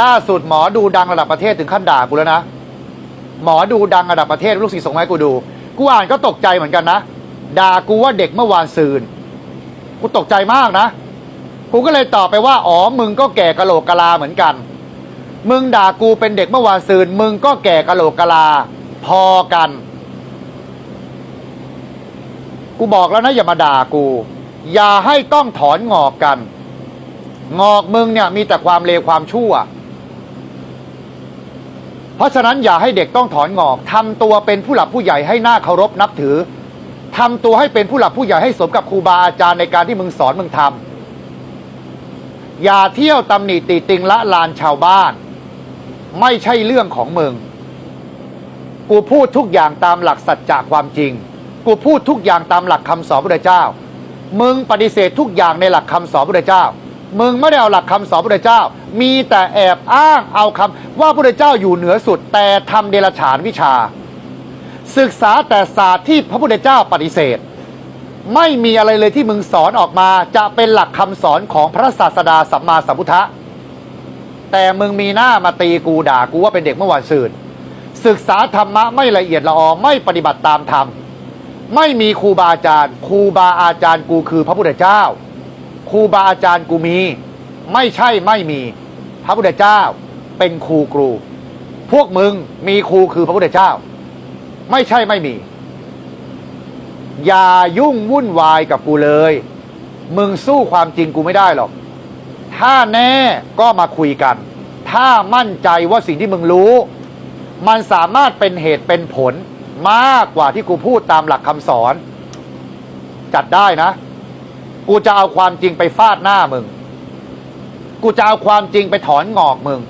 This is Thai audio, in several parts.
ล่าสุดหมอดูดังระดับประเทศถึงขั้นด่ากูแล้วนะ หมอดูดังระดับประเทศลูกศิษย์ส่งมาให้กูดู กูอ่านก็ตกใจเหมือนกันนะ ด่ากูว่าเด็กเมื่อวานซืน กูตกใจมากนะ กูก็เลยตอบไปว่า อ๋อ มึงก็แก่กะโหลกกะลาเหมือนกัน มึงด่ากูเป็นเด็กเมื่อวานซืน มึงก็แก่กะโหลกกะลา พอกัน กูบอกแล้วนะ อย่ามาด่ากู อย่าให้ต้องถอนงอกกัน งอกมึงเนี่ยมีแต่ความเลวความชั่ว เพราะฉะนั้นอย่าให้เด็กต้องถอนงอกทำตัวเป็นผู้หลักผู้ใหญ่ให้หน้าเคารพนับถือทำตัวให้เป็นผู้หลักผู้ใหญ่ให้สมกับครูบาอาจารย์ในการที่มึงสอนมึงทำอย่าเที่ยวตำหนิติติงละลานชาวบ้าน ไม่ใช่เรื่องของมึง กูพูดทุกอย่างตามหลักสัจจะความจริง กูพูดทุกอย่างตามหลักคำสอนพระเจ้า มึงปฏิเสธทุกอย่างในหลักคำสอนพระเจ้า มึงไม่ได้เอาหลักคำสอนพระเจ้า มีแต่แอบอ้างเอาคำว่าพระเจ้าอยู่เหนือสุด แต่ทำเดรัจฉานวิชา ศึกษาแต่ศาสตร์ที่พระพุทธเจ้าปฏิเสธ ไม่มีอะไรเลยที่มึงสอนออกมา จะเป็นหลักคำสอนของพระศาสดาสัมมาสัมพุทธะแต่มึงมีหน้ามาตีกูด่ากูว่าเป็นเด็กเมื่อวานซืนศึกษาธรรมะไม่ละเอียดละออไม่ปฏิบัติตามธรรมไม่มีครูบาอาจารย์ครูบาอาจารย์กูคือพระพุทธเจ้า ครูบาอาจารย์กูมี ไม่ใช่ไม่มี พระพุทธเจ้าเป็นครูครู พวกมึงมีครูคือพระพุทธเจ้า ไม่ใช่ไม่มี อย่ายุ่งวุ่นวายกับกูเลย มึงสู้ความจริงกูไม่ได้หรอก ถ้าแน่ก็มาคุยกัน ถ้ามั่นใจว่าสิ่งที่มึงรู้ มันสามารถเป็นเหตุเป็นผลมากกว่าที่กูพูดตามหลักคำสอน จัดได้นะ กูจะเอาความจริงไปฟาดหน้ามึง กูจะเอาความจริงไปถอนงอกมึง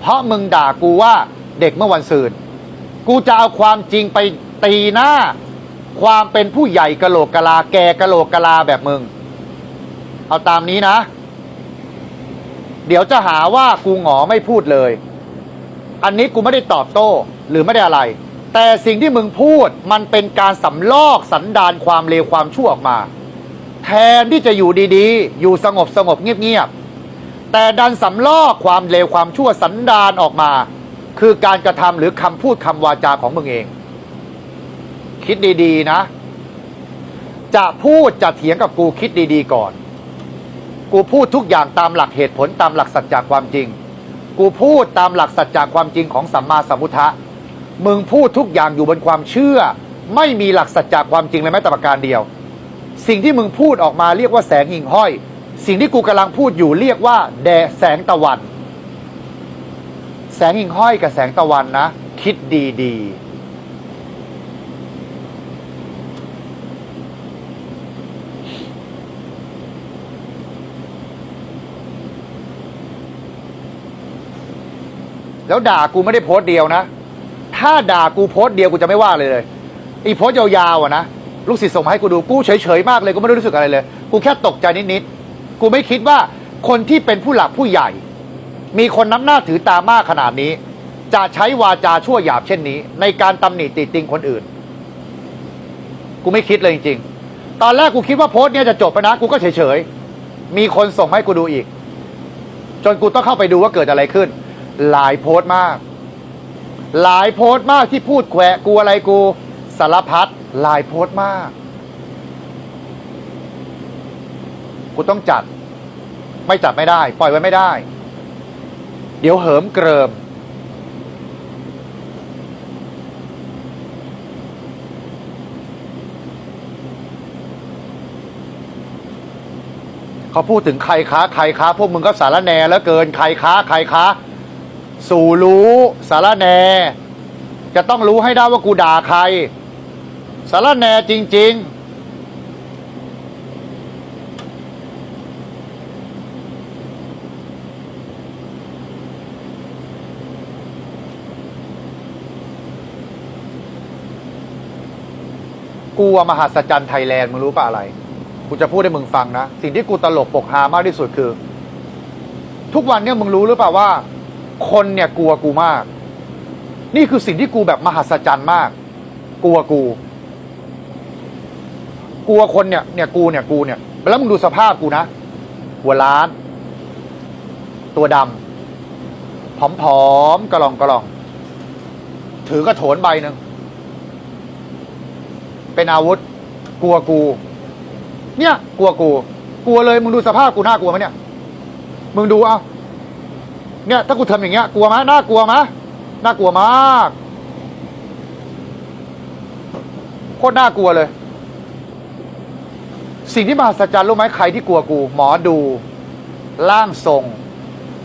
เพราะมึงด่ากูว่าเด็กเมื่อวันซืนกูจะเอาความจริงไปตีหน้า ความเป็นผู้ใหญ่กะโหลกกะลาแกกะโหลกกะลาแบบมึง เอาตามนี้นะ เดี๋ยวจะหาว่ากูหงอไม่พูดเลย อันนี้กูไม่ได้ตอบโต้หรือไม่ได้อะไร แต่สิ่งที่มึงพูดมันเป็นการสำลอกสันดานความเลวความชั่วออกมา แทนที่จะอยู่ดีๆ อยู่สงบสงบเงียบๆ แต่ดันสำลอกความเลวความชั่วสันดานออกมา คือการกระทำหรือคำพูดคำวาจาของมึงเอง คิดดีๆนะ จะพูดจะเถียงกับกูคิดดีๆก่อน กูพูดทุกอย่างตามหลักเหตุผลตามหลักสัจจะความจริง กูพูดตามหลักสัจจะความจริงของสัมมาสัมพุทธะมึงพูดทุกอย่างอยู่บนความเชื่อ ไม่มีหลักสัจจะความจริงเลยแม้แต่ประการเดียว สิ่งที่มึงพูดออกมาเรียกว่าแสงหิ่งห้อย สิ่งที่กูกำลังพูดอยู่เรียกว่าแดดแสงตะวัน แสงหิ่งห้อยกับแสงตะวันนะ คิดดีๆแล้วด่ากูไม่ได้โพสต์เดียวนะ ถ้าด่ากูโพสต์เดียวกูจะไม่ว่าเลยเลย อีโพสต์ยาวๆอะนะ ลูกศิษย์ส่งมาให้กูดูกูเฉยๆมากเลยกูไม่ได้รู้สึกอะไรเลย กูแค่ตกใจนิดๆกูไม่คิดว่าคนที่เป็นผู้หลักผู้ใหญ่ มีคนน้ำหน้าถือตามากขนาดนี้ จะใช้วาจาชั่วหยาบเช่นนี้ ในการตำหนิติติงคนอื่น กูไม่คิดเลยจริงๆ ตอนแรกกูคิดว่าโพสต์เนี้ยจะจบไปนะกูก็เฉยๆมีคนส่งให้กูดูอีก จนกูต้องเข้าไปดูว่าเกิดอะไรขึ้น หลายโพสต์มาก หลายโพสต์มากที่พูดแขวะกูอะไรกู สารพัดลายโพสต์มาก กูต้องจัด ไม่จัดไม่ได้ ปล่อยไว้ไม่ได้ เดี๋ยวเหิมเกริม เขาพูดถึงใครค้าใครค้า พวกมึงก็สารแนแล้วเกินใครค้าใครค้า สู่รู้สารแนจะต้องรู้ให้ได้ว่ากูด่าใคร สารแหนจริง ๆกูอะมหัศจรรย์ไทยแลนด์มึงรู้ป่ะอะไร กูจะพูดให้มึงฟังนะ สิ่งที่กูตลกปกฮามากที่สุดคือ ทุกวันเนี่ยมึงรู้หรือเปล่าว่า คนเนี่ยกลัวกูมาก นี่คือสิ่งที่กูแบบมหัศจรรย์มาก กลัวกู กลัวคนเนี่ยเนี่ยกูเนี่ยกูเนี่ยแล้วมึงดูสภาพกูนะ หัวล้าน ตัวดำผอมๆกระลองกระลอง ถือกระโถนใบหนึ่งเป็นอาวุธ กลัวกู เนี่ย กลัวกู กลัวเลยมึงดูสภาพกูน่ากลัวไหมเนี่ย มึงดูเอาเนี่ย ถ้ากูทำอย่างเงี้ย กลัวไหมน่ากลัวไหมน่ากลัวมากโคตรน่ากลัวเลย สิ่งที่มหัศจรรย์รู้ไหมใครที่กลัวกู หมอดู ร่างทรง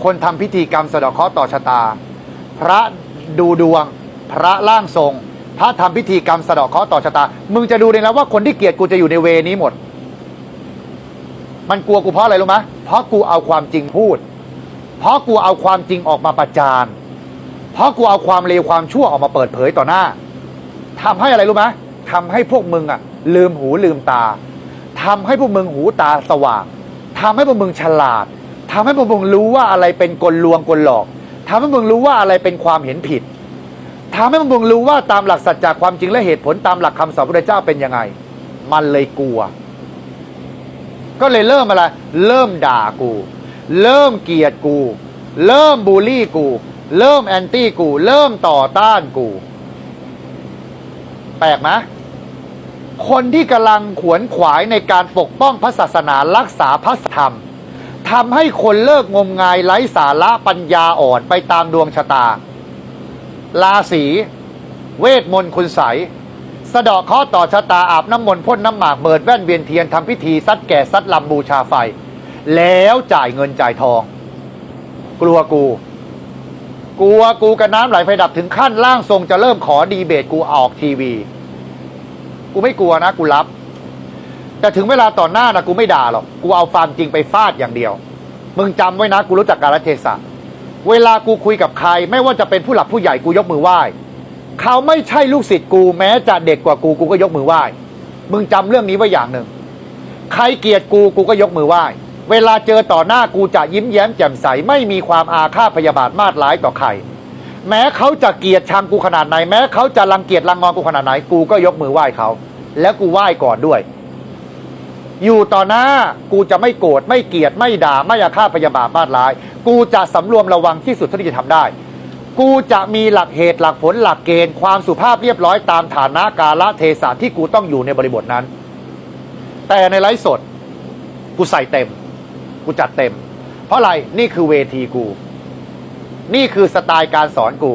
คนทำพิธีกรรมสะเดาะเคราะห์ต่อชะตา พระดูดวง พระร่างทรง พระทำพิธีกรรมสะเดาะเคราะห์ต่อชะตา มึงจะดูเลยนะว่าคนที่เกลียดกูจะอยู่ในเวนี้หมด มันกลัวกูเพราะอะไรรู้ไหมเพราะกูเอาความจริงพูด เพราะกูเอาความจริงออกมาประจาน เพราะกูเอาความเลวความชั่วออกมาเปิดเผยต่อหน้าทำให้อะไรรู้ไหมทำให้พวกมึงอะลืมหูลืมตา ทำให้พวกมึงหูตาสว่างทำให้พวกมึงฉลาดทำให้พวกมึงรู้ว่าอะไรเป็นกลลวงกลหลอกทำให้พวกมึงรู้ว่าอะไรเป็นความเห็นผิดทำให้พวกมึงรู้ว่าตามหลักสัจจะความจริงและเหตุผลตามหลักคำสอนพระพุทธเจ้าเป็นยังไง มันเลยกลัว ก็เลยเริ่มอะไร เริ่มด่ากู เริ่มเกลียดกู เริ่มบูลลี่กู เริ่มแอนตี้กู เริ่มต่อต้านกู แปลกไหม คนที่กำลังขวนขวายในการปกป้องพระศาสนารักษาพระธรรมทำให้คนเลิกงมงายไร้สาระปัญญาอ่อนไปตามดวงชะตา ราศีเวทมนต์คุณใสสะเดาะเคราะห์ต่อชะตาอาบน้ำมนต์พ่นน้ำหมากเบิดแว่นเวียนเทียนทำพิธีซัดแก่ซัดลำบูชาไฟ แล้วจ่ายเงินจ่ายทอง กลัวกู กลัวกูกับน้ำไหลไฟดับถึงขั้นร่างทรงจะเริ่มขอดีเบตกูออกทีวี กูไม่กลัวนะกูรับ แต่ถึงเวลาต่อหน้านะกูไม่ด่าหรอกกูเอาความจริงไปฟาดอย่างเดียว มึงจำไว้นะกูรู้จักกาลเทศะเวลากูคุยกับใคร ไม่ว่าจะเป็นผู้หลักผู้ใหญ่กูยกมือไหว้เขาไม่ใช่ลูกศิษย์กูแม้จะเด็กกว่ากูกูก็ยกมือไหว้มึงจำเรื่องนี้ไว้อย่างหนึ่งใครเกลียดกูกูก็ยกมือไหว้เวลาเจอต่อหน้ากูจะยิ้มแย้มแจ่มใสไม่มีความอาฆาตพยาบาทมาดร้ายต่อใคร แม้เขาจะเกลียดชังกูขนาดไหน แม้เขาจะรังเกียจรังงอนกูขนาดไหน กูก็ยกมือไหว้เขา แล้วกูไหว้ก่อนด้วย อยู่ต่อหน้ากูจะไม่โกรธไม่เกลียดไม่ด่าไม่อาฆาตพยาบาทมาดร้าย กูจะสำรวมระวังที่สุดเท่าที่จะทำได้ กูจะมีหลักเหตุหลักผลหลักเกณฑ์ความสุภาพเรียบร้อยตามฐานะกาละเทศะที่กูต้องอยู่ในบริบทนั้น แต่ในไลฟ์สด กูใส่เต็ม กูจัดเต็ม เพราะอะไรนี่คือเวทีกู นี่คือสไตล์การสอนกู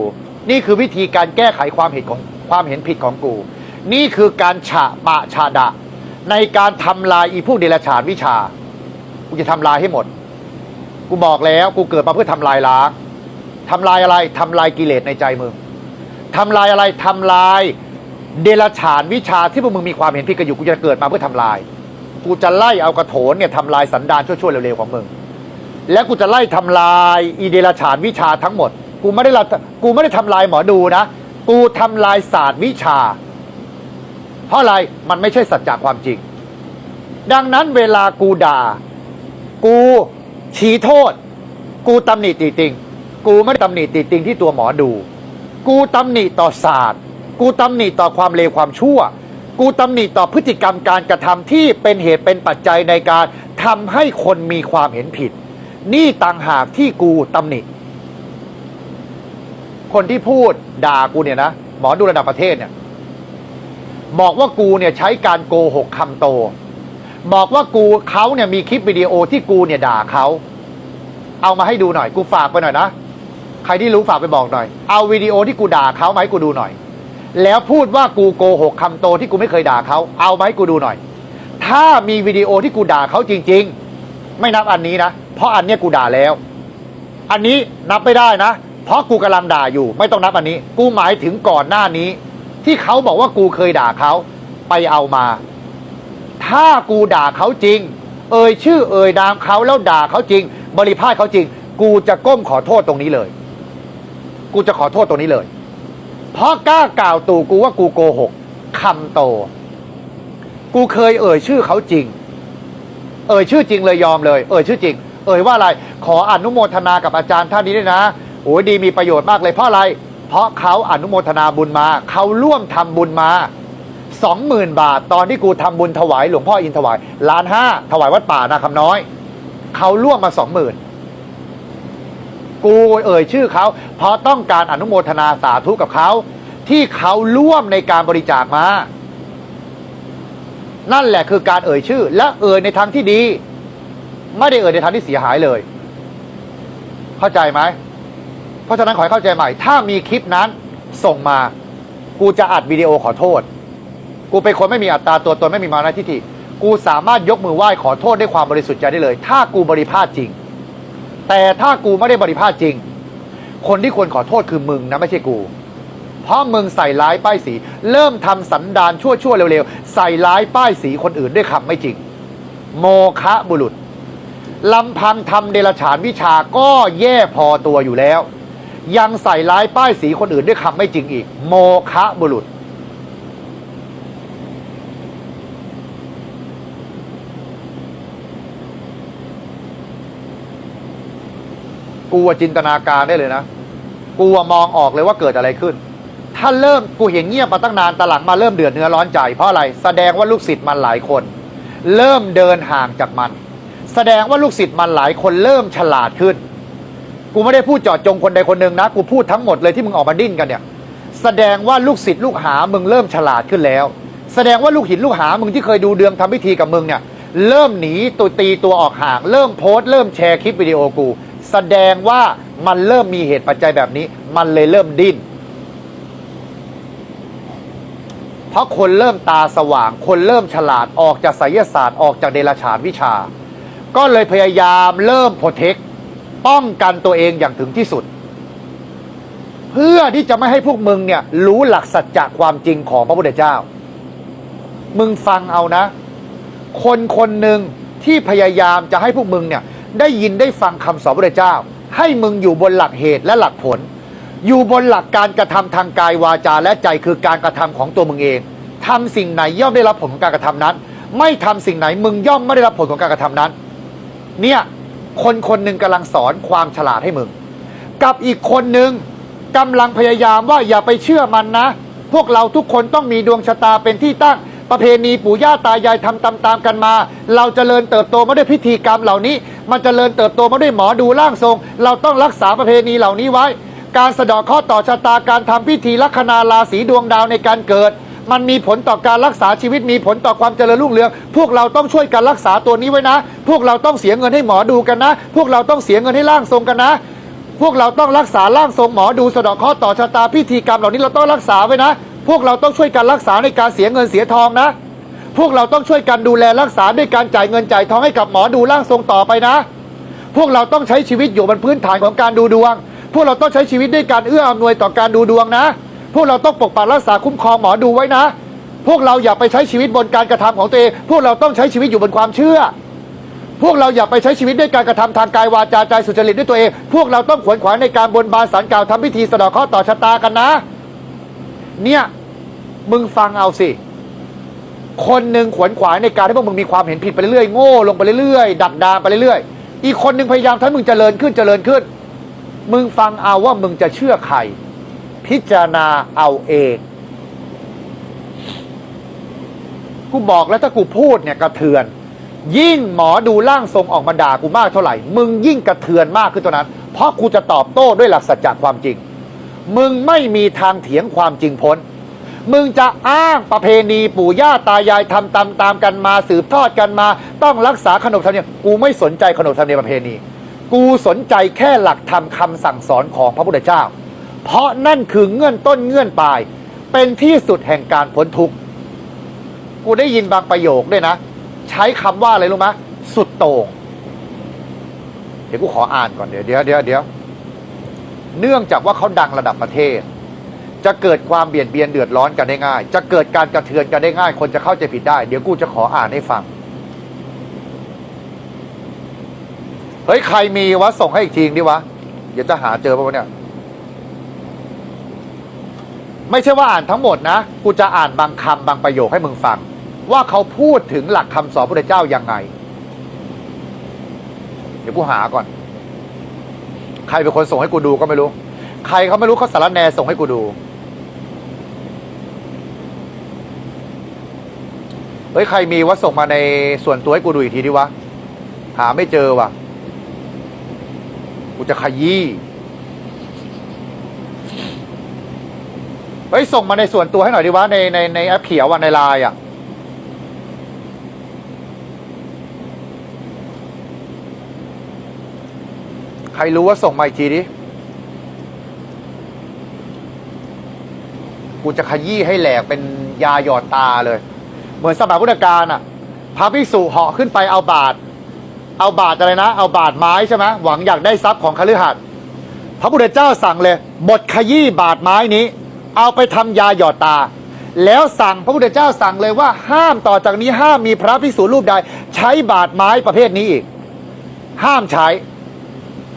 นี่คือวิธีการแก้ไขความเห็นของความเห็นผิดของกู นี่คือการฉะปะฉาดะ ในการทำลายอีพวกเดรัจฉานวิชา กูจะทำลายให้หมด กูบอกแล้วกูเกิดมาเพื่อทำลายล้างทำลายอะไรทำลายกิเลสในใจมึงทำลายอะไรทำลายเดรัจฉานวิชาที่พวกมึงมีความเห็นผิดกันอยู่กูจะเกิดมาเพื่อทำลาย กูจะไล่เอากระโถนเนี่ยทำลายสันดานชั่วๆเร็วๆของมึง แล้วกูจะไล่ทำลายอีเดรัจฉานวิชาทั้งหมด กูไม่ได้ละกูไม่ได้ทำลายหมอดูนะ กูทำลายศาสตร์วิชา เพราะอะไรมันไม่ใช่สัจจะความจริง ดังนั้นเวลากูด่า กูชี้โทษ กูตำหนิติติง กูไม่ได้ตำหนิติติงที่ตัวหมอดู กูตำหนิต่อศาสตร์ กูตำหนิต่อความเลวความชั่ว กูตำหนิต่อพฤติกรรมการกระทำที่เป็นเหตุเป็นปัจจัยในการทำให้คนมีความเห็นผิด นี่ต่างหากที่กูตำหนิ คนที่พูดด่ากูเนี่ยนะหมอดูระดับประเทศเนี่ยบอกว่ากูเนี่ยใช้การโกหกคำโต บอกว่ากูเขาเนี่ยมีคลิปวิดีโอที่กูเนี่ยด่าเขาเอามาให้ดูหน่อย กูฝากไปหน่อยนะใครที่รู้ฝากไปบอกหน่อย เอาวิดีโอที่กูด่าเขามาให้กูดูหน่อย แล้วพูดว่ากูโกหกคำโตที่กูไม่เคยด่าเขาเอามาให้กูดูหน่อย ถ้ามีวิดีโอที่กูด่าเขาจริง ๆ ไม่นับอันนี้นะ เพราะอันเนี้ยกูด่าแล้ว อันนี้นับไม่ได้นะ เพราะกูกำลังด่าอยู่ ไม่ต้องนับอันนี้ กูหมายถึงก่อนหน้านี้ ที่เขาบอกว่ากูเคยด่าเขาไปเอามา ถ้ากูด่าเขาจริง เอ่ยชื่อเอ่ยนามเขาแล้วด่าเขาจริง บริพาทเขาจริง กูจะก้มขอโทษตรงนี้เลย กูจะขอโทษตรงนี้เลย เพราะกล้ากล่าวตู่กูว่ากูโกหกคำโต กูเคยเอ่ยชื่อเขาจริง เอ่ยชื่อจริงเลยยอมเลย เอ่ยชื่อจริง เอ่ยว่าอะไร ขออนุโมทนากับอาจารย์ท่านนี้ด้วยนะโอ้ยดีมีประโยชน์มากเลยเพราะอะไร เพราะเขาอนุโมทนาบุญมา เขาร่วมทำบุญมาสองหมื่นบาท ตอนที่กูทำบุญถวายหลวงพ่ออินถวายล้านห้าถวายวัดป่านาคำน้อย เขาร่วมมาสองหมื่นกูเอ่ยชื่อเขา เพราะต้องการอนุโมทนาสาธุกับเขา ที่เขาร่วมในการบริจาคมา นั่นแหละคือการเอ่ยชื่อ และเอ่ยในทางที่ดี ไม่ได้เอ่ยในทางที่เสียหายเลย เข้าใจไหมเพราะฉะนั้นขอให้เข้าใจใหม่ ถ้ามีคลิปนั้นส่งมา กูจะอัดวิดีโอขอโทษ กูเป็นคนไม่มีอัตราตัวตนไม่มีมานะทิฏฐิกูสามารถยกมือไหว้ขอโทษด้วยความบริสุทธิ์ใจได้เลย ถ้ากูบริพาทจริง แต่ถ้ากูไม่ได้บริพาทจริง คนที่ควรขอโทษคือมึงนะไม่ใช่กู เพราะมึงใส่ร้ายป้ายสี เริ่มทำสันดานชั่วๆเร็วๆ ใส่ร้ายป้ายสีคนอื่นด้วยคำไม่จริง โมคะบุรุษ ลำพังทำเดรฉานวิชาก็แย่พอตัวอยู่แล้ว ยังใส่ร้ายป้ายสีคนอื่นด้วยคำไม่จริงอีก โมคะบุรุษ กูว่าจินตนาการได้เลยนะ กูว่ามองออกเลยว่าเกิดอะไรขึ้น ถ้าเริ่มกูเห็นเงียบมาตั้งนานตลังมาเริ่มเดือดเนื้อร้อนใจเพราะอะไร แสดงว่าลูกศิษย์มันหลายคน เริ่มเดินห่างจากมัน แสดงว่าลูกศิษย์มันหลายคนเริ่มฉลาดขึ้น กูไม่ได้พูดเจาะจงคนใดคนหนึ่งนะ กูพูดทั้งหมดเลยที่มึงออกมาดิ้นกันเนี่ย แสดงว่าลูกศิษย์ลูกหามึงเริ่มฉลาดขึ้นแล้ว แสดงว่าลูกหินลูกหามึงที่เคยดูเดืองทำพิธีกับมึงเนี่ยเริ่มหนีตัวตีตัวออกห่าง เริ่มโพสต์เริ่มแชร์คลิปวิดีโอกู แสดงว่ามันเริ่มมีเหตุปัจจัยแบบนี้ มันเลยเริ่มดิ้นเพราะคนเริ่มตาสว่าง คนเริ่มฉลาดออกจากไสยศาสตร์ออกจากเดรัจฉานวิชา ก็เลยพยายามเริ่มโปรเทคป้องกันตัวเองอย่างถึงที่สุด เพื่อที่จะไม่ให้พวกมึงเนี่ย รู้หลักสัจจะความจริงของพระพุทธเจ้า มึงฟังเอานะ คนคนหนึ่งที่พยายามจะให้พวกมึงเนี่ย ได้ยินได้ฟังคำสอนพระพุทธเจ้า ให้มึงอยู่บนหลักเหตุและหลักผล อยู่บนหลักการกระทำทางกายวาจาและใจคือการกระทำของตัวมึงเองทำสิ่งไหนย่อมได้รับผลของการกระทำนั้น ไม่ทำสิ่งไหนมึงย่อมไม่ได้รับผลของการกระทำนั้น เนี่ยคนคนหนึ่งกำลังสอนความฉลาดให้มึง กับอีกคนหนึ่งกำลังพยายามว่าอย่าไปเชื่อมันนะ พวกเราทุกคนต้องมีดวงชะตาเป็นที่ตั้ง ประเพณีปู่ย่าตายายทำตามๆกันมา เราจเจริญเติบโตมาด้วยพิธีกรรมเหล่านี้ มันจเจริญเติบโตมาด้วยหมอดูร่างทรง เราต้องรักษาประเพณีเหล่านี้ไว้ การสะดาะข้อต่อชะตาการทำพิธีลัคนาราศีดวงดาวในการเกิด มันมีผลต่อการรักษาชีวิตมีผลต่อความเจริญรุ่งเรือง พวกเราต้องช่วยกันรักษาตัวนี้ไว้นะ พวกเราต้องเสียเงินให้หมอดูกันนะ พวกเราต้องเสียเงินให้ร่างทรงกันนะ พวกเราต้องรักษาร่างทรงหมอดูสะดาะข้อต่อชะตาพิธีกรรมเหล่านี้เราต้องรักษาไว้นะ พวกเราต้องช่วยกันรักษาในการเสียเงินเสียทองนะ พวกเราต้องช่วยกันดูแลรักษาด้วยการจ่ายเงินจ่ายทองให้กับหมอดูร่างทรงต่อไปนะ พวกเราต้องใช้ชีวิตอยู่บนพื้นฐานของการดูดวง พวกเราต้องใช้ชีวิตด้วยการเอื้ออำนวยต่อการดูดวงนะ พวกเราต้องปกปักรักษาคุ้มครองหมอดูไว้นะ พวกเราอย่าไปใช้ชีวิตบนการกระทำของตัวเอง พวกเราต้องใช้ชีวิตอยู่บนความเชื่อ พวกเราอย่าไปใช้ชีวิตด้วยการกระทำทางกายวาจาใจสุจริตด้วยตัวเอง พวกเราต้องขวนขวายในการบนบานสารกล่าวทำพิธีสะเดาะเคราะห์ต่อชะตากันนะ เนี่ยมึงฟังเอาสิ คนหนึ่งขวนขวายในการที่พวกมึงมีความเห็นผิดไปเรื่อยๆ โง่ลงไปเรื่อยๆ ดักดานไปเรื่อยๆ อีกคนหนึ่งพยายามทำให้มึงเจริญขึ้นเจริญขึ้น มึงฟังเอาว่ามึงจะเชื่อใคร พิจารณาเอาเอง กูบอกแล้วถ้ากูพูดเนี่ยกระเทือน ยิ่งหมอดูร่างทรงออกมาด่ากูมากเท่าไหร่ มึงยิ่งกระเทือนมากขึ้นเท่านั้น เพราะกูจะตอบโต้ด้วยหลักสัจจะความจริง มึงไม่มีทางเถียงความจริงพ้น มึงจะอ้างประเพณีปู่ย่าตายายทำตามตามกันมาสืบทอดกันมา ต้องรักษาขนบธรรมเนียมกูไม่สนใจขนบธรรมเนียมประเพณี กูสนใจแค่หลักธรรมคำสั่งสอนของพระพุทธเจ้า เพราะนั่นคือเงื่อนต้นเงื่อนปลาย เป็นที่สุดแห่งการพ้นทุกข์กูได้ยินบางประโยคด้วยนะ ใช้คำว่าอะไรรู้ไหมสุดโต่งเดี๋ยวกูขออ่านก่อนเดี๋ยวเดี๋ยวเดี๋ยวเดี๋ยวเนื่องจากว่าเขาดังระดับประเทศ จะเกิดความเบียดเบียนเดือดร้อนกันได้ง่าย จะเกิดการกระเทือนกันได้ง่าย คนจะเข้าใจผิดได้ เดี๋ยวกูจะขออ่านให้ฟังเฮ้ยใครมีวะส่งให้อีกทีดิวะเดี๋ยวจะหาเจอป่ะวะเนี่ย ไม่ใช่ว่าอ่านทั้งหมดนะ กูจะอ่านบางคำบางประโยคให้มึงฟัง ว่าเขาพูดถึงหลักคำสอนพระเจ้ายังไง เดี๋ยวกูหาก่อน ใครเป็นคนส่งให้กูดูก็ไม่รู้ ใครเขาไม่รู้เขาสารแนส่งให้กูดู เฮ้ยใครมีว่าส่งมาในส่วนตัวให้กูดูอีกทีดิวะ หาไม่เจอว่ะ กูจะขยี้ ฮ้ยส่งมาในส่วนตัวให้หน่อยดิวะในในในแอปเขียววันในไลน์อะใครรู้ว่าส่งมาอีกทีดิกูจะขยี้ให้แหลกเป็นยาหยอดตาเลย เหมือนสมัยพุทธกาลอะพระภิกษุเหาะขึ้นไปเอาบาท เอาบาทอะไรนะ เอาบาทไม้ใช่ไหมหวังอยากได้ทรัพย์ของคฤหัสถ์พระพุทธเจ้าสั่งเลย บทขยี้บาทไม้นี้ เอาไปทำยาหยอดตา แล้วสั่งพระพุทธเจ้าสั่งเลยว่าห้ามต่อจากนี้ห้ามมีพระภิกษุรูปใด ใช้บาทไม้ประเภทนี้อีก ห้ามใช้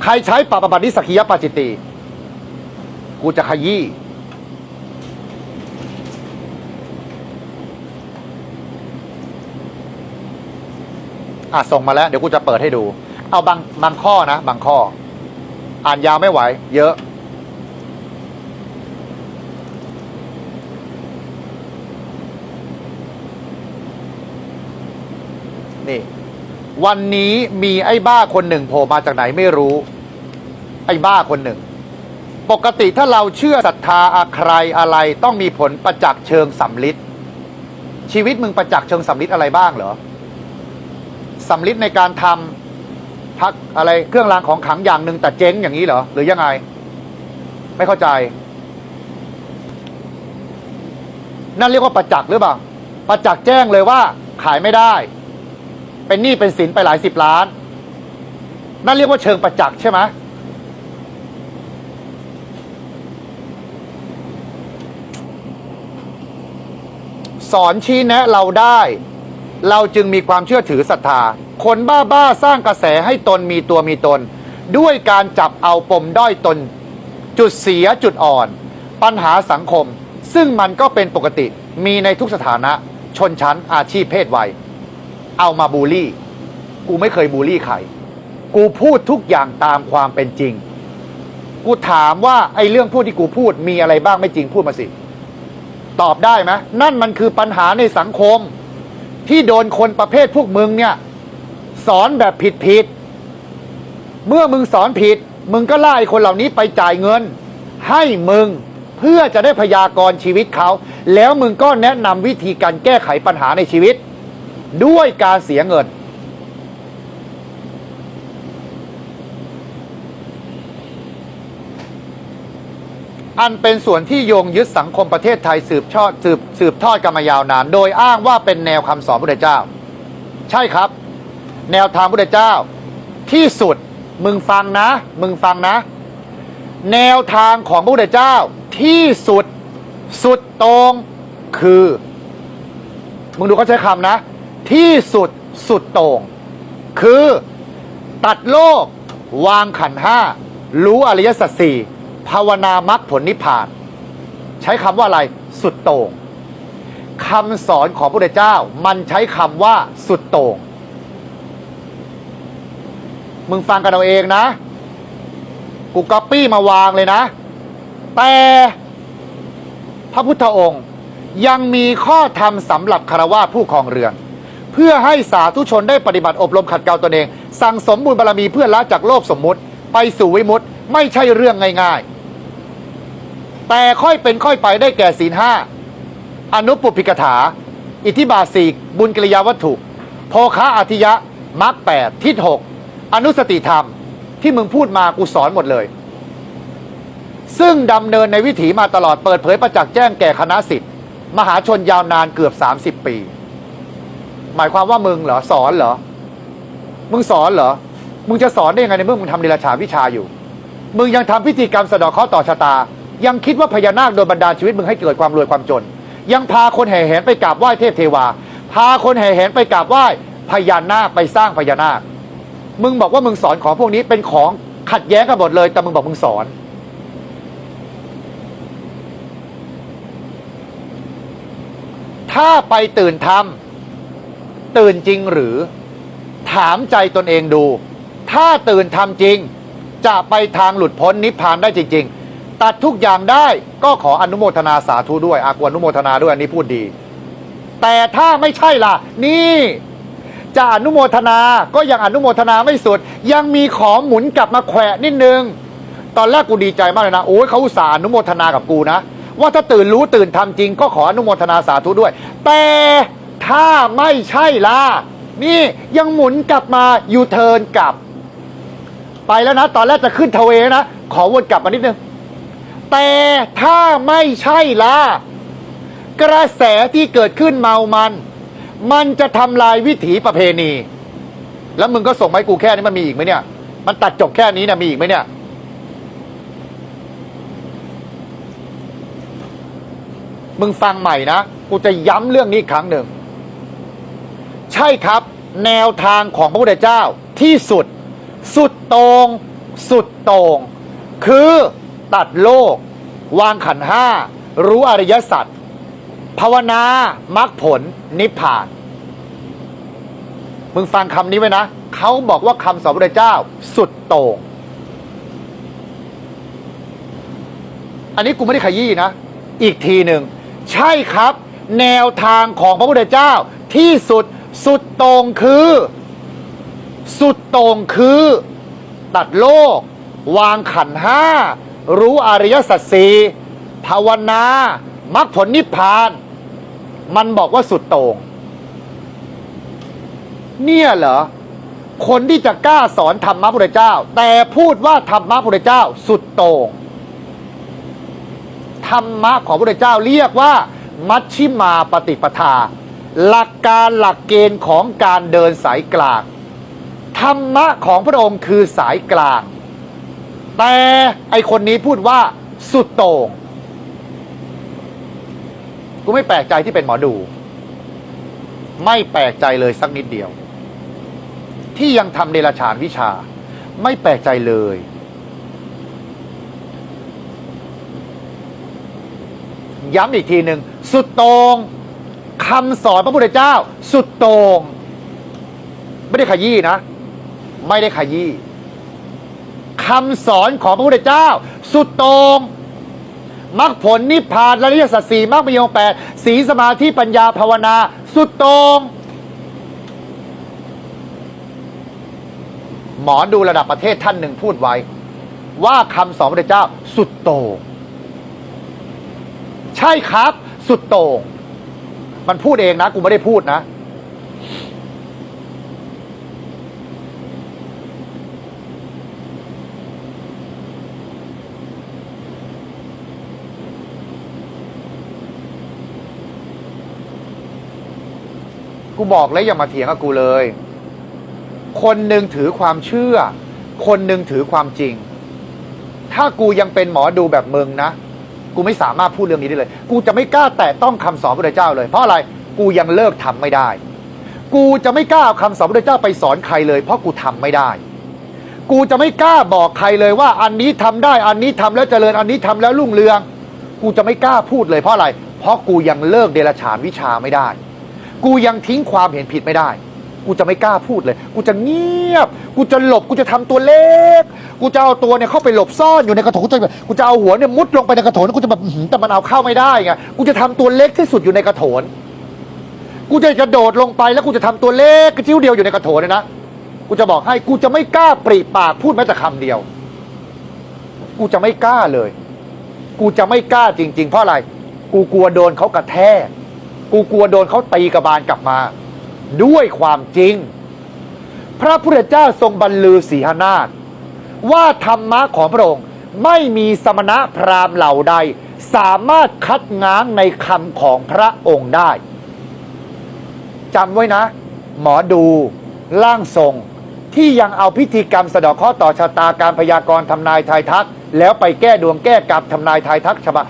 ใครใช้ปาปบัตินิสกิยปาจิตตีกูจะขยี้อะส่งมาแล้ว เดี๋ยวกูจะเปิดให้ดู เอาบางบางข้อนะ บางข้อ อ่านยาวไม่ไหว เยอะ นี่วันนี้มีไอ้บ้าคนหนึ่งโผล่มาจากไหนไม่รู้ ไอ้บ้าคนหนึ่ง ปกติถ้าเราเชื่อศรัทธาอะใครอะไรต้องมีผลประจักษ์เชิงสำลิดชีวิตมึงประจักษ์เชิงสำลิดอะไรบ้างเหรอสำลิดในการทำพักอะไรเครื่องรางของขังอย่างหนึ่งแต่เจ๊งอย่างนี้เหรอหรือยังไง ไม่เข้าใจ นั่นเรียกว่าประจักษ์หรือเปล่าประจักษ์แจ้งเลยว่าขายไม่ได้ เป็นหนี้เป็นสินไปหลายสิบล้าน นั่นเรียกว่าเชิงประจักษ์ใช่ไหมสอนชี้แนะเราได้ เราจึงมีความเชื่อถือศรัทธา คนบ้าๆสร้างกระแสให้ตนมีตัวมีตน ด้วยการจับเอาปมด้อยตน จุดเสียจุดอ่อน ปัญหาสังคม ซึ่งมันก็เป็นปกติมีในทุกสถานะ ชนชั้นอาชีพเพศวัย เอามาบูลลี่ กูไม่เคยบูลลี่ใคร กูพูดทุกอย่างตามความเป็นจริง กูถามว่าไอ้เรื่องพูดที่กูพูดมีอะไรบ้างไม่จริงพูดมาสิ ตอบได้ไหมนั่นมันคือปัญหาในสังคม ที่โดนคนประเภทพวกมึงเนี่ย สอนแบบผิดผิด เมื่อมึงสอนผิด มึงก็ไล่คนเหล่านี้ไปจ่ายเงิน ให้มึงเพื่อจะได้พยากรณ์ชีวิตเขา แล้วมึงก็แนะนำวิธีการแก้ไขปัญหาในชีวิต ด้วยการเสียเงิน อันเป็นส่วนที่โยงยึดสังคมประเทศไทยสืบทอดสืบสืบทอดกันมายาวนาน โดยอ้างว่าเป็นแนวคำสอนพระเจ้า ใช่ครับ แนวทางพระเจ้า ที่สุดมึงฟังนะ มึงฟังนะ แนวทางของพระพุทธเจ้าที่สุดสุดตรงคือ มึงดูเขาใช้คำนะ ที่สุดสุดโตรงคือ ตัดโลก วางขันห้า รู้อริยสัจสี่ภาวนามรรคผลนิพพาน ใช้คำว่าอะไรสุดโต่งคำสอนของพระพุทธเจ้า มันใช้คำว่าสุดโต่งมึงฟังกันเอาเองนะ กูก๊อปปี้มาวางเลยนะ แต่พระพุทธองค์ยังมีข้อธรรมสำหรับคารวะผู้ครองเรือน เพื่อให้สาธุชนได้ปฏิบัติอบรมขัดเกลาตนเอง สั่งสมบุญบารมีเพื่อละจากโลกสมมุติ ไปสู่วิมุตติไม่ใช่เรื่องง่ายๆ แต่ค่อยเป็นค่อยไปได้แก่ศีลห้าอนุปุพิกถา อิทิบาสีบุญกิริยาวัตถุโภคะอาทิยะมรรคแปดทิศหกอนุสติธรรมที่มึงพูดมากูสอนหมดเลย ซึ่งดำเนินในวิถีมาตลอดเปิดเผยประจักษ์แจ้งแก่คณะสิทธิ์มหาชนยาวนานเกือบ 30 ปี หมายความว่ามึงเหรอสอนเหรอ มึงสอนเหรอ มึงจะสอนได้ยังไงในเมื่อมึงทำเดรัจฉานวิชาอยู่ มึงยังทำพิธีกรรมสะดอกเคราต่อชะตา ยังคิดว่าพญานาคโดนบันดาลชีวิตมึงให้เกิดความรวยความจน ยังพาคนแห่แหนไปกราบไหว้เทพเทวา พาคนแห่แหนไปกราบไหว้พญานาคไปสร้างพญานาค มึงบอกว่ามึงสอนของพวกนี้เป็นของขัดแย้งกันหมดเลย แต่มึงบอกมึงสอน ถ้าไปตื่นทำ ตื่นจริงหรือ ถามใจตนเองดู ถ้าตื่นทำจริง จะไปทางหลุดพ้นนิพพานได้จริง ๆ ตัดทุกอย่างได้ก็ขออนุโมทนาสาธุด้วยอากวอนุโมทนาด้วยอันนี้พูดดี แต่ถ้าไม่ใช่ล่ะ นี่จะอนุโมทนาก็ยังอนุโมทนาไม่สุด ยังมีของหมุนกลับมาแขวะนิดนึง ตอนแรกกูดีใจมากเลยนะโอ้ยเขาอุตส่าห์อนุโมทนากับกูนะ ว่าถ้าตื่นรู้ตื่นทำจริง ก็ขออนุโมทนาสาธุด้วย แต่ ถ้าไม่ใช่ล่ะ นี่ยังหมุนกลับมายูเทิร์นกลับ ไปแล้วนะ ตอนแรกจะขึ้นทเวนะ ขอวนกลับมานิดนึง แต่ถ้าไม่ใช่ล่ะ กระแสที่เกิดขึ้นเมามัน มันจะทำลายวิถีประเพณี แล้วมึงก็ส่งมาให้กูแค่นี้มันมีอีกไหมเนี่ย มันตัดจบแค่นี้นะมีอีกไหมเนี่ยมึงฟังใหม่นะ กูจะย้ำเรื่องนี้อีกครั้งหนึ่ง ใช่ครับ แนวทางของพระพุทธเจ้าที่สุด สุดตรง สุดตรง คือตัดโลก วางขันห้า รู้อริยสัจภาวนามรรคผลนิพพาน มึงฟังคำนี้ไว้นะ เขาบอกว่าคำสอนพระพุทธเจ้า สุดโต่ง อันนี้กูไม่ได้ขยี้นะ อีกทีหนึ่ง ใช่ครับ แนวทางของพระพุทธเจ้าที่สุด สุดต่งคือ สุดต่งคือ ตัดโลก วางขันห้า รู้อริยสัจสีภาวนามรรคผลนิพพาน มันบอกว่าสุดต่งเนี่ยเหรอ คนที่จะกล้าสอนธรรมะพุทธเจ้า แต่พูดว่าธรรมะพุทธเจ้า สุดต่งธรรมะของพุทธเจ้าเรียกว่า มัชชิมาปฏิปทา หลักการหลักเกณฑ์ของการเดินสายกลาง ธรรมะของพระองค์คือสายกลาง แต่ไอคนนี้พูดว่าสุดโต่งกูไม่แปลกใจที่เป็นหมอดู ไม่แปลกใจเลยสักนิดเดียว ที่ยังทำเดรฉานวิชา ไม่แปลกใจเลย ย้ำอีกทีหนึ่งสุดโตรง คำสอนพระพุทธเจ้าสุดโตรงไม่ได้ขยี้นะ ไม่ได้ขยี้คำสอนของพระพุทธเจ้า สุดโตรงมรรคผลนิพพานและอริยสัจสี่มรรคมีองค์แปดสีสมาธิปัญญาภาวนา สุดโตรงหมอดูระดับประเทศท่านหนึ่งพูดไว้ ว่าคำสอนพระพุทธเจ้า สุดโต่งใช่ครับ สุดโต่ง มันพูดเองนะ กูไม่ได้พูดนะ กูบอกแล้วอย่ามาเถียงกับกูเลย คนหนึ่งถือความเชื่อ คนหนึ่งถือความจริง ถ้ากูยังเป็นหมอดูแบบมึงนะ กูไม่สามารถพูดเรื่องนี้ได้เลย กูจะไม่กล้าแตะต้องคำสอนพระเจ้าเลย เพราะอะไรกูยังเลิกทำไม่ได้ กูจะไม่กล้าเอาคำสอนพระเจ้าไปสอนใครเลย เพราะกูทำไม่ได้ กูจะไม่กล้าบอกใครเลยว่าอันนี้ทำได้อันนี้ทำแล้วเจริญอันนี้ทำแล้วรุ่งเรือง กูจะไม่กล้าพูดเลยเพราะอะไร เพราะกูยังเลิกเดรัจฉานวิชาไม่ได้ กูยังทิ้งความเห็นผิดไม่ได้ กูจะไม่กล้าพูดเลย กูจะเงียบ กูจะหลบ กูจะทำตัวเล็ก กูจะเอาตัวเนี่ยเข้าไปหลบซ่อนอยู่ในกระถนกูจะแบบกูจะเอาหัวเนี่ยมุดลงไปในกระถนกูจะแบบแต่มันเอาเข้าไม่ได้ไง กูจะทำตัวเล็กที่สุดอยู่ในกระถนกูจะกระโดดลงไปแล้วกูจะทำตัวเล็กกระจิ้วเดียวอยู่ในกระโถนเลยนะ กูจะบอกให้กูจะไม่กล้าปริปากพูดแม้แต่คำเดียว กูจะไม่กล้าเลย กูจะไม่กล้าจริง ๆ เพราะอะไร กูกลัวโดนเขากระแทก กูกลัวโดนเขาตีกระบาลกลับมา ด้วยความจริง พระพุทธเจ้าทรงบรรลือสีหนาฏว่าธรรมะของพระองค์ไม่มีสมณะพราหมณ์เหล่าใด สามารถคัดง้างในคำของพระองค์ได้จำไว้นะ หมอดูร่างทรง ที่ยังเอาพิธีกรรมสะดอกข้อต่อชะตาการพยากรณ์ทำนายทายทัก แล้วไปแก้ดวงแก้กรรมทำนายทายทักฉบับ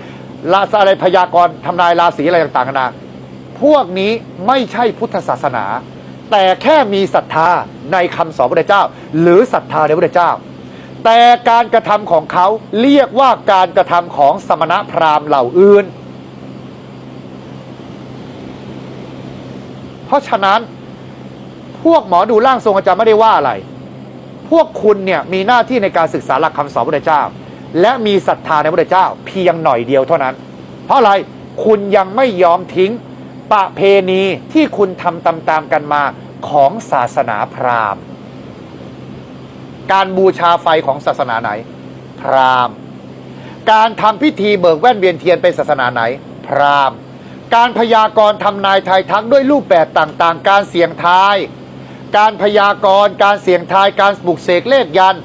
ลาอะไรพยากรณ์ทำนายราศีอะไรต่างๆนานา พวกนี้ไม่ใช่พุทธศาสนา แต่แค่มีศรัทธาในคำสอนพระเจ้า หรือศรัทธาในพระเจ้า แต่การกระทำของเขาเรียกว่าการกระทำของสมณพราหมณ์เหล่าอื่น เพราะฉะนั้นพวกหมอดูร่างทรงอาจารย์ไม่ได้ว่าอะไร พวกคุณเนี่ยมีหน้าที่ในการศึกษาหลักคำสอนพระเจ้า และมีศรัทธาในพระเจ้า เพียงหน่อยเดียวเท่านั้น เพราะอะไรคุณยังไม่ยอมทิ้ง ประเพณีที่คุณทำตามๆกันมาของศาสนาพราหมณ์ การบูชาไฟของศาสนาไหน พราหมณ์ การทำพิธีเบิกแว่นเวียนเทียนเป็นศาสนาไหน พราหมณ์ การพยากรณ์ทำนายทายทักด้วยรูปแบบต่างๆ การเสี่ยงทาย การพยากรณ์ การเสี่ยงทาย การปลุกเสกเลขยัน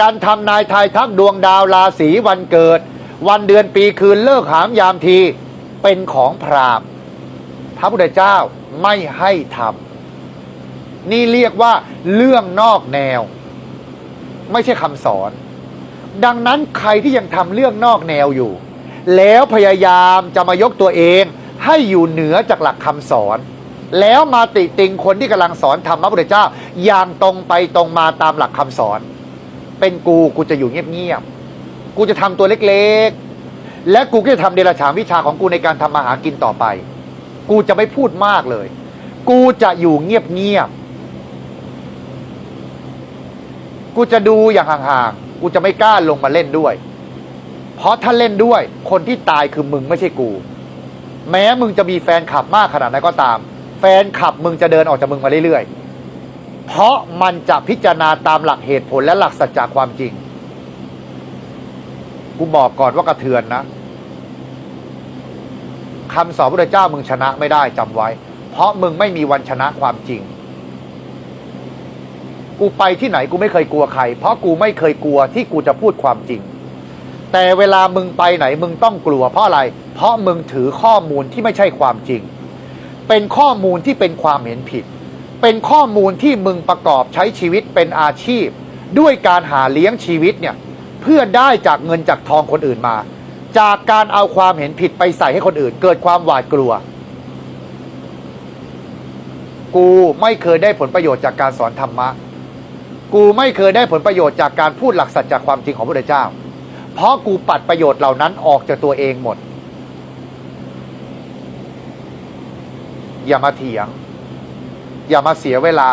การทำนายทายทักดวงดาวราศีวันเกิด วันเดือนปีคืนเลิกหามยามทีเป็นของพราหมณ์ พระพุทธเจ้าไม่ให้ทำนี่เรียกว่าเรื่องนอกแนว ไม่ใช่คำสอน ดังนั้นใครที่ยังทำเรื่องนอกแนวอยู่ แล้วพยายามจะมายกตัวเองให้อยู่เหนือจากหลักคำสอน แล้วมาติติงคนที่กำลังสอนธรรมพระพุทธเจ้า อย่างตรงไปตรงมาตามหลักคำสอน เป็นกูกูจะอยู่เงียบๆกูจะทำตัวเล็กๆและกูก็จะทำเดรัจฉานวิชาของกูในการทำมาหากินต่อไป กูจะไม่พูดมากเลย กูจะอยู่เงียบๆ กูจะดูอย่างห่างๆ กูจะไม่กล้าลงมาเล่นด้วย เพราะถ้าเล่นด้วย คนที่ตายคือมึงไม่ใช่กู แม้มึงจะมีแฟนคลับมากขนาดไหนก็ตาม แฟนคลับมึงจะเดินออกจากมึงมาเรื่อยๆ เพราะมันจะพิจารณาตามหลักเหตุผลและหลักสัจจะความจริง กูบอกก่อนว่ากระเทือนนะ คำสอนพระเจ้ามึงชนะไม่ได้จำไว้ เพราะมึงไม่มีวันชนะความจริง กูไปที่ไหนกูไม่เคยกลัวใคร เพราะกูไม่เคยกลัวที่กูจะพูดความจริง แต่เวลามึงไปไหนมึงต้องกลัว เพราะอะไร เพราะมึงถือข้อมูลที่ไม่ใช่ความจริง เป็นข้อมูลที่เป็นความเห็นผิด เป็นข้อมูลที่มึงประกอบใช้ชีวิตเป็นอาชีพ ด้วยการหาเลี้ยงชีวิตเนี่ย เพื่อได้จากเงินจากทองคนอื่นมา จากการเอาความเห็นผิดไปใส่ให้คนอื่น เกิดความหวาดกลัว กูไม่เคยได้ผลประโยชน์จากการสอนธรรมะ กูไม่เคยได้ผลประโยชน์จากการพูดหลักสัจจากความจริงของพระเจ้า เพราะกูปัดประโยชน์เหล่านั้นออกจากตัวเองหมด อย่ามาเถียง อย่ามาเสียเวลา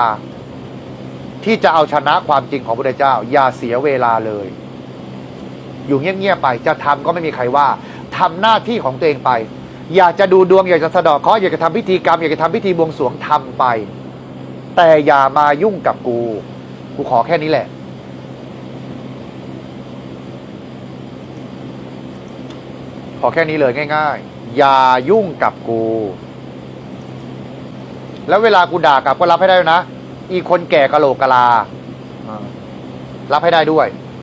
ที่จะเอาชนะความจริงของพระเจ้า อย่าเสียเวลาเลย อยู่เงียบๆไป จะทำก็ไม่มีใครว่าทำหน้าที่ของตัวเองไป อยากจะดูดวงอยากจะสะดอกเคราะห์อยากจะทำพิธีกรรมอยากจะทำพิธีบวงสรวงทำไป แต่อย่ามายุ่งกับกู กูขอแค่นี้แหละ ขอแค่นี้เลยง่าย ๆ อย่ายุ่งกับกู แล้วเวลากูด่ากลับก็รับให้ได้นะ อีคนแก่กะโหลกกะลา รับให้ได้ด้วย